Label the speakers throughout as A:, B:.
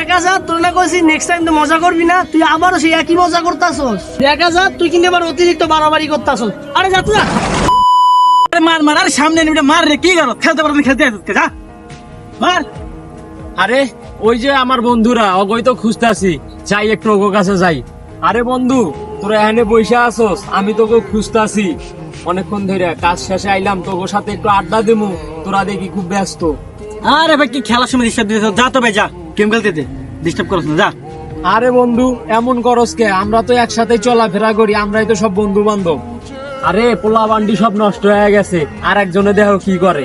A: দেখা যা তোর না কইছি নেক্সট টাইম তো মজা করবি না তুই আবারও সেই একই মজা করতাছস। দেখা যা তুই কিন্তু এবার অতিরিক্ত বাড়াবাড়ি করতাছস। আরে যা তুই যা।
B: আরে মার মার আরে সামনে নিবি মার রে কি করো খেলতে পারবি খেলতে আসতে যা। মার।
C: আরে ওই যে আমার বন্ধুরা অগই তো খুঁজতাছি। যাই একটু ওগো কাছে যাই। আরে বন্ধু তোরা এখানে বসে আসোস আমি তোকে খুঁজতাছি। অনেকক্ষণ ধরে কাজ শেষে আইলাম তোর সাথে একটু আড্ডা দিমু। তোরা দেখি খুব ব্যস্ত।
B: আরে ভাই কি খেলার সময় ডিস্টার্ব যা তো ভাই যা। গেম খেলতে দে? ডিস্টার্ব করছ না যা।
C: আরে বন্ধু এমন করস কে? আমরা তো একসাথে চলাফেরা করি আমরাই তো সব বন্ধু বান্ধব আরে পোলা বান্ডি সব নষ্ট হয়ে গেছে আর একজনে দেখো কি করে?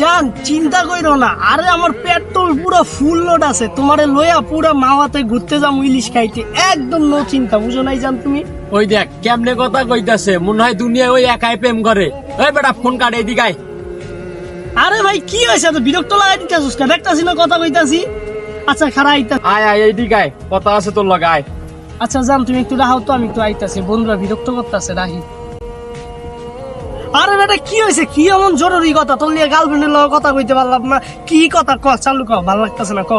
A: জান চিন্তা কইরো না। আরে আমার পেট্রোল পুরো ফুল লোড আছে। তোমারে লইয়া পুরো মাওয়াতে ঘুরতে যাম ইলিশ খাইতে। একদম নো চিন্তা বুঝো নাই জান তুমি?
C: ওই দেখ কেমনে কথা কইতাছে মনে হয় দুনিয়া ওই একাই প্রেম করে। ওই বেটা ফোন কাটে এদিকে
A: আরে ভাই কি হয়েছে? এত বিরক্ত লাগাই দিতেছিস দেখতাছি না কথা কইতাছি। আচ্ছা খারা আইতা।
C: আয় আয় এইদিকে আয় কথা আছে তোর লগে আয়।
A: আচ্ছা জান তুমি একটু রাহাও তো আমি একটু আইতাছি। বন্ধুরা বিরক্ত করতেছে রাহি। আরে বেটা কি হয়েছে? কি এমন জরুরি কথা? তোর নিয়ে গার্লফ্রেন্ডের লগে কথা কইতে পারলাম না। কি কথা? ক চালু ক ভালো লাগতেছে না ক?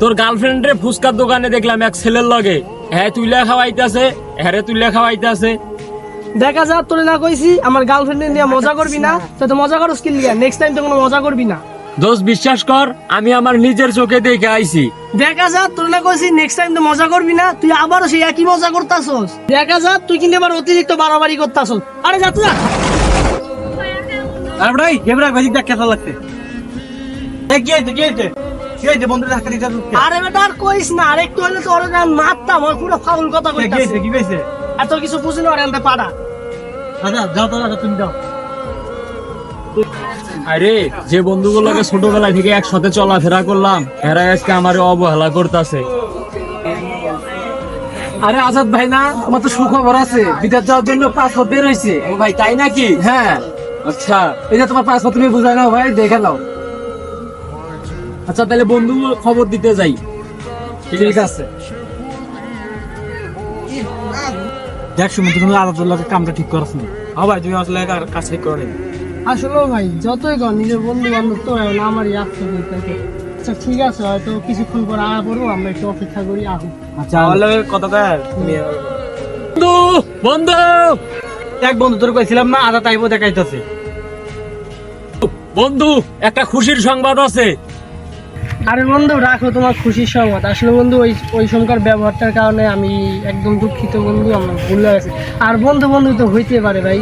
C: তোর গার্লফ্রেন্ড রে ফুচকার দোকানে দেখলাম এক ছেলের লগে। হ্যাঁ তুইলা খাওয়াইতাছে? হ্যাঁ রে তুইলা খাওয়াইতাছে?
A: দেখা যা তোরে না কইছি আমার গার্লফ্রেন্ডের নিয়ে মজা করবি না? তো তো মজা করস কি লিগা নেক্সট টাইম তো কোনো মজা করবি না।
C: দোষ বিশ্বাস কর আমি আমার নিজের চোখে দেখে আইছি।
A: দেখা যা তোর না কইছি নেক্সট টাইম তো মজা করবি না তুই আবারও সেই একই মজা করতাছস। দেখা যা তুই কিন্তু এবার অতিরিক্ত বাড়াবাড়ি করতাছস। আরে যা তুই যা।
B: আরে ভাই গেম রাখ ভাই দেখ কেমন লাগছে। এ কি হইছে কি হইছে কি হইছে বন্ধু ধাক্কা দিতে
A: আরে বেটা আর কইস না আর একটু হলে তো ওরে না মারতাম ওই পুরো ফাউল কথা
B: কি
A: কইতাছে।
B: হইছে কি হইছে
A: আর তোর কিছু বুঝি না ওরে আনতে পাড়া
B: আচ্ছা যাও তো আচ্ছা তুমি যাও।
C: আরে যে বন্ধুগুলোকে ছোটবেলা থেকে একসাথে চলাফেরা করলাম এরা আজকে আমার অবহেলা করতেছে।
B: আরে আজাদ ভাই না আমার তো সুখবর আছে। বিদেশ যাওয়ার জন্য পাসপোর্ট বের হয়েছে।
C: ও ভাই তাই নাকি?
B: হ্যাঁ।
C: আচ্ছা।
B: এই যে তোমার পাসপোর্ট তুমি বুঝাই নাও ভাই দেখে নাও।
C: আচ্ছা তাহলে বন্ধু খবর দিতে যাই।
B: ঠিক আছে। দেখ সুমন তুমি আজাদুল্লাহকে কামটা ঠিক করছ না। হ্যাঁ ভাই তুমি আসলে কাজ ঠিক করে
A: আসলে ভাই যতই কর নিজের বন্ধু বান্ধব তো এখন আমারই আসতে থাকে। আচ্ছা ঠিক আছে হয়তো কিছুক্ষণ পর আয়া পড়ব আমরা একটু অপেক্ষা করি আহুক
B: আচ্ছা আমার লগে তুমি
C: বন্ধু বন্ধু!
B: এক বন্ধু তোর কইছিলাম না আজাদ আইবো দেখাইতেছে।
C: বন্ধু একটা খুশির সংবাদ আছে।
A: আরে বন্ধু রাখো তোমার খুশির সংবাদ। আসলে বন্ধু ওই ওই সমকার ব্যবহারটার কারণে আমি একদম দুঃখিত বন্ধু আমার ভুল হয়ে গেছে। আর বন্ধু বন্ধু তো হইতে পারে ভাই।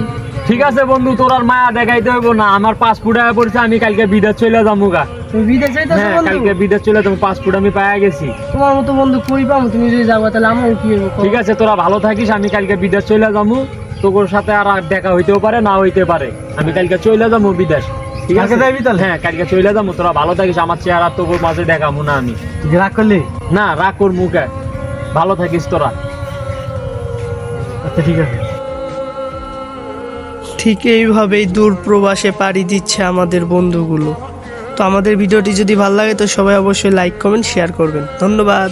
C: ঠিক আছে বন্ধু তোর আর মায়া দেখাইতে হইব না। আমার পাসপোর্ট আয়া পড়ছে আমি কালকে বিদেশ চলে যাব গা।
A: তুমি বিদেশ যাইতেছো
C: হ্যাঁ
A: বন্ধু?
C: কালকে বিদেশ চলে যাব পাসপোর্ট আমি পাইয়া গেছি।
A: তোমার মতো বন্ধু কই পাবো তুমি যদি যাব তাহলে আমার কি হইব
C: ঠিক আছে তোরা ভালো থাকিস আমি কালকে বিদেশ চলে যাব তোর সাথে আর দেখা হইতেও পারে না হইতে পারে। আমি কালকে চলে যাব বিদেশ। ঠিক আছে?
B: যাবি তাহলে?
C: হ্যাঁ কালকে চলে যাব তোরা ভালো থাকিস। আমার চেহারা তোর মাঝে দেখাবো না আমি।
B: রাগ করলি?
C: না রাগ কর মুখে ভালো থাকিস তোরা।
B: আচ্ছা ঠিক আছে।
A: ঠিক এইভাবেই দূর প্রবাসে পাড়ি দিচ্ছে আমাদের বন্ধুগুলো। তো আমাদের ভিডিওটি যদি ভালো লাগে, তো সবাই অবশ্যই লাইক কমেন্ট শেয়ার করবেন। ধন্যবাদ।